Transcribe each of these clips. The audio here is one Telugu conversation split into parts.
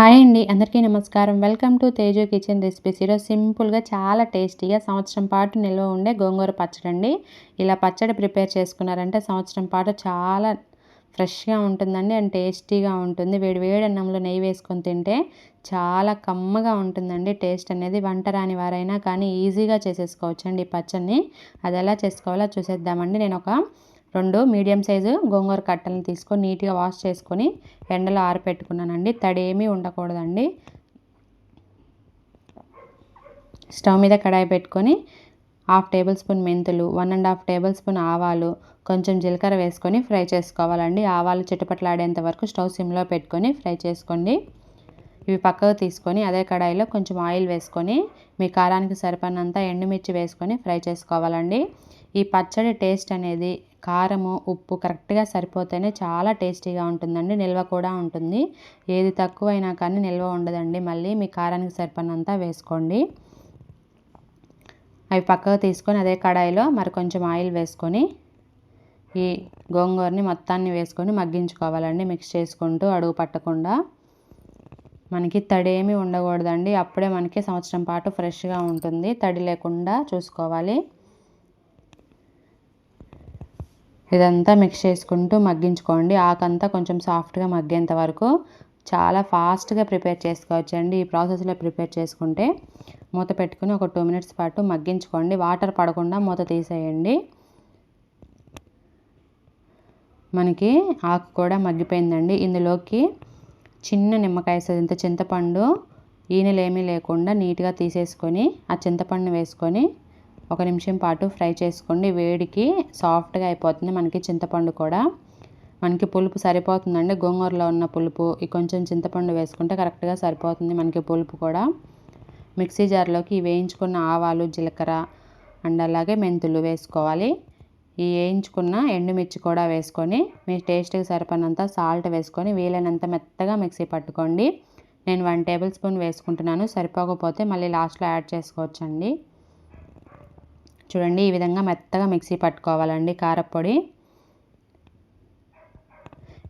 హాయ్ అండి అందరికీ నమస్కారం. Welcome to Teju kitchen recipes. ఈరోజు సింపుల్గా చాలా టేస్టీగా సంవత్సరం పాటు నిల్వ ఉండే గోంగూర పచ్చడి అండి. ఇలా పచ్చడి ప్రిపేర్ చేసుకున్నారంటే సంవత్సరం పాటు చాలా ఫ్రెష్గా ఉంటుందండి అండ్ టేస్టీగా ఉంటుంది. వేడి వేడి అన్నంలో నెయ్యి వేసుకొని తింటే చాలా కమ్మగా ఉంటుందండి. టేస్ట్ అనేది వంట రాని వారైనా కానీ ఈజీగా చేసేసుకోవచ్చండి ఈ పచ్చడిని. అది ఎలా చేసుకోవాలో చూసేద్దామండి. నేను ఒక రెండు మీడియం సైజు గోంగూర కట్టలను తీసుకొని నీట్గా వాష్ చేసుకొని ఎండలో ఆరపెట్టుకున్నానండి. తడి ఏమీ ఉండకూడదండి. స్టవ్ మీద కడాయి పెట్టుకొని హాఫ్ టేబుల్ స్పూన్ మెంతులు one and half tablespoon ఆవాలు కొంచెం జీలకర్ర వేసుకొని ఫ్రై చేసుకోవాలండి. ఆవాలు చిటపట్లాడేంత వరకు స్టవ్ సిమ్లో పెట్టుకొని ఫ్రై చేసుకోండి. ఇవి పక్కకు తీసుకొని అదే కడాయిలో కొంచెం ఆయిల్ వేసుకొని మీ కారానికి సరిపడినంత ఎండుమిర్చి వేసుకొని ఫ్రై చేసుకోవాలండి. ఈ పచ్చడి టేస్ట్ అనేది కారము ఉప్పు కరెక్ట్గా సరిపోతేనే చాలా టేస్టీగా ఉంటుందండి నిల్వ కూడా ఉంటుంది. ఏది తక్కువైనా కానీ నిల్వ ఉండదండి. మళ్ళీ మీ కారానికి సరిపడినంత వేసుకోండి. అవి పక్కకు తీసుకొని అదే కడాయిలో మరి కొంచెం ఆయిల్ వేసుకొని ఈ గోంగూరని మొత్తాన్ని వేసుకొని మగ్గించుకోవాలండి మిక్స్ చేసుకుంటూ అడుగు పట్టకుండా. మనకి తడి ఏమీ ఉండకూడదండి అప్పుడే మనకి సంవత్సరం పాటు ఫ్రెష్గా ఉంటుంది తడి లేకుండా చూసుకోవాలి. ఇదంతా మిక్స్ చేసుకుంటూ మగ్గించుకోండి. ఆకంతా కొంచెం సాఫ్ట్గా మగ్గేంత వరకు చాలా ఫాస్ట్గా ప్రిపేర్ చేసుకోవచ్చు అండి ఈ ప్రాసెస్లో ప్రిపేర్ చేసుకుంటే మూత పెట్టుకుని ఒక టూ మినిట్స్ పాటు మగ్గించుకోండి. వాటర్ పడకుండా మూత తీసేయండి. మనకి ఆకు కూడా మగ్గిపోయిందండి. ఇందులోకి చిన్న నిమ్మకాయ ఇంత చింతపండు ఈనెలు ఏమీ లేకుండా నీట్గా తీసేసుకొని ఆ చింతపండు వేసుకొని ఒక నిమిషం పాటు ఫ్రై చేసుకోండి. వేడికి సాఫ్ట్గా అయిపోతుంది. మనకి చింతపండు కూడా. మనకి పులుపు సరిపోతుందండి. గోంగూరలో ఉన్న పులుపు ఈ కొంచెం చింతపండు వేసుకుంటే కరెక్ట్గా సరిపోతుంది మనకి పులుపు కూడా. మిక్సీ జార్లోకి వేయించుకున్న ఆవాలు జీలకర్ర అండ్ అలాగే మెంతులు వేసుకోవాలి. ఈ వేయించుకున్న ఎండుమిర్చి కూడా వేసుకొని మీ టేస్ట్కి సరిపడినంత సాల్ట్ వేసుకొని వీలైనంత మెత్తగా మిక్సీ పట్టుకోండి. నేను వన్ టేబుల్ స్పూన్ వేసుకుంటున్నాను. సరిపోకపోతే మళ్ళీ లాస్ట్లో యాడ్ చేసుకోవచ్చండి. చూడండి ఈ విధంగా మెత్తగా మిక్సీ పట్టుకోవాలండి కారపొడి.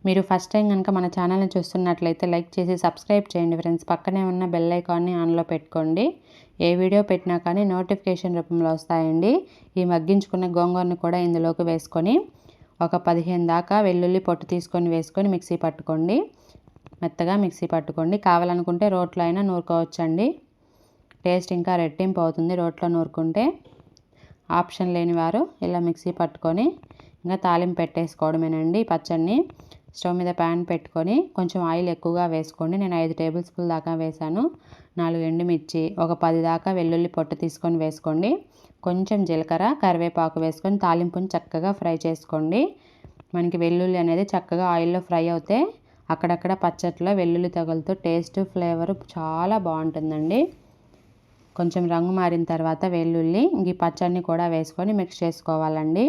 మీరు ఫస్ట్ టైం కనుక మన ఛానల్ని చూస్తున్నట్లయితే లైక్ చేసి సబ్స్క్రైబ్ చేయండి ఫ్రెండ్స్. పక్కనే ఉన్న బెల్ ఐకాన్ని ఆన్లో పెట్టుకోండి. ఏ వీడియో పెట్టినా కానీ నోటిఫికేషన్ రూపంలో వస్తాయండి. ఈ మగ్గించుకున్న గోంగూరను కూడా ఇందులోకి వేసుకొని ఒక పదిహేను దాకా వెల్లుల్లి పొట్టు తీసుకొని వేసుకొని మిక్సీ పట్టుకోండి. మెత్తగా మిక్సీ పట్టుకోండి. కావాలనుకుంటే రోట్లో అయినా నూరుకోవచ్చండి. టేస్ట్ ఇంకా రెట్టింపు అవుతుంది రోట్లో నూరుకుంటే. ఆప్షన్ లేని వారు ఇలా మిక్సీ పట్టుకొని ఇంకా తాలింపు పెట్టేసుకోవడమేనండి పచ్చడిని. స్టవ్ మీద ప్యాన్ పెట్టుకొని కొంచెం ఆయిల్ ఎక్కువగా వేసుకోండి. నేను ఐదు టేబుల్ స్పూన్ దాకా వేసాను నాలుగు ఎండుమిర్చి ఒక పది దాకా వెల్లుల్లి పొట్టు తీసుకొని వేసుకోండి. కొంచెం జీలకర్ర కరివేపాకు వేసుకొని తాలింపుని చక్కగా ఫ్రై చేసుకోండి. మనకి వెల్లుల్లి అనేది చక్కగా ఆయిల్లో ఫ్రై అవుతే అక్కడక్కడ పచ్చట్లో వెల్లుల్లి తగులుతూ టేస్ట్ ఫ్లేవర్ చాలా బాగుంటుందండి. కొంచెం రంగు మారిన తర్వాత వెల్లుల్లి ఈ పచ్చడిని కూడా వేసుకొని మిక్స్ చేసుకోవాలండి.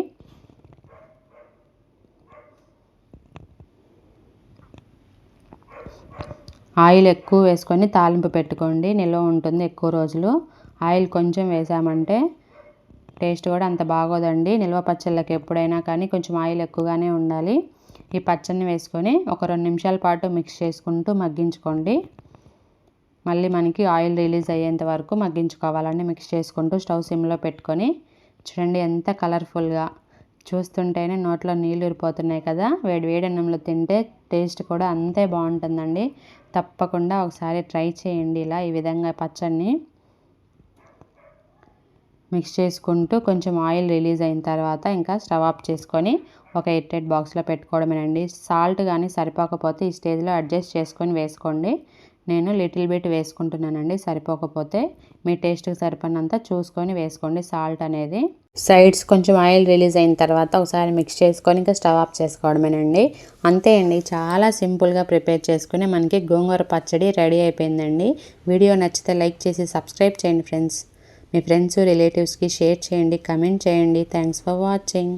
ఆయిల్ ఎక్కువ వేసుకొని తాలింపు పెట్టుకోండి. నిల్వ ఉంటుంది ఎక్కువ రోజులు. ఆయిల్ కొంచెం వేసామంటే టేస్ట్ కూడా అంత బాగోదండి. నిల్వ పచ్చళ్ళకి ఎప్పుడైనా కానీ కొంచెం ఆయిల్ ఎక్కువగానే ఉండాలి. ఈ పచ్చడిని వేసుకొని ఒక రెండు నిమిషాల పాటు మిక్స్ చేసుకుంటూ మగ్గించుకోండి. మళ్ళీ మనకి ఆయిల్ రిలీజ్ అయ్యేంత వరకు మగ్గించుకోవాలండి. మిక్స్ చేసుకుంటూ స్టవ్ సిమ్లో పెట్టుకొని చూడండి ఎంత కలర్ఫుల్గా చూస్తుంటేనే నోట్లో నీళ్ళు ఊరిపోతున్నాయి కదా. వేడి వేడి అన్నంలో తింటే టేస్ట్ కూడా అంతే బాగుంటుందండి. తప్పకుండా ఒకసారి ట్రై చేయండి ఇలా ఈ విధంగా పచ్చడిని. మిక్స్ చేసుకుంటూ కొంచెం ఆయిల్ రిలీజ్ అయిన తర్వాత ఇంకా స్టవ్ ఆఫ్ చేసుకొని ఒక ఎయిట్ బాక్స్లో పెట్టుకోవడమేనండి. సాల్ట్ కానీ సరిపోకపోతే ఈ స్టేజ్లో అడ్జస్ట్ చేసుకొని వేసుకోండి. నేను లిటిల్ బిట్ వేసుకుంటున్నానండి సరిపోకపోతే మీ టేస్ట్కి సరిపడినంత చూసుకొని వేసుకోండి. సాల్ట్ అనేది సైడ్స్ కొంచెం ఆయిల్ రిలీజ్ అయిన తర్వాత ఒకసారి మిక్స్ చేసుకొని ఇంకా స్టవ్ ఆఫ్ చేసుకోవడమేనండి. అంతే అండి చాలా సింపుల్గా ప్రిపేర్ చేసుకుని మనకి గోంగూర పచ్చడి రెడీ అయిపోయిందండి. వీడియో నచ్చితే లైక్ చేసి సబ్స్క్రైబ్ చేయండి ఫ్రెండ్స్. మీ ఫ్రెండ్స్ రిలేటివ్స్కి షేర్ చేయండి కమెంట్ చేయండి. Thanks for watching.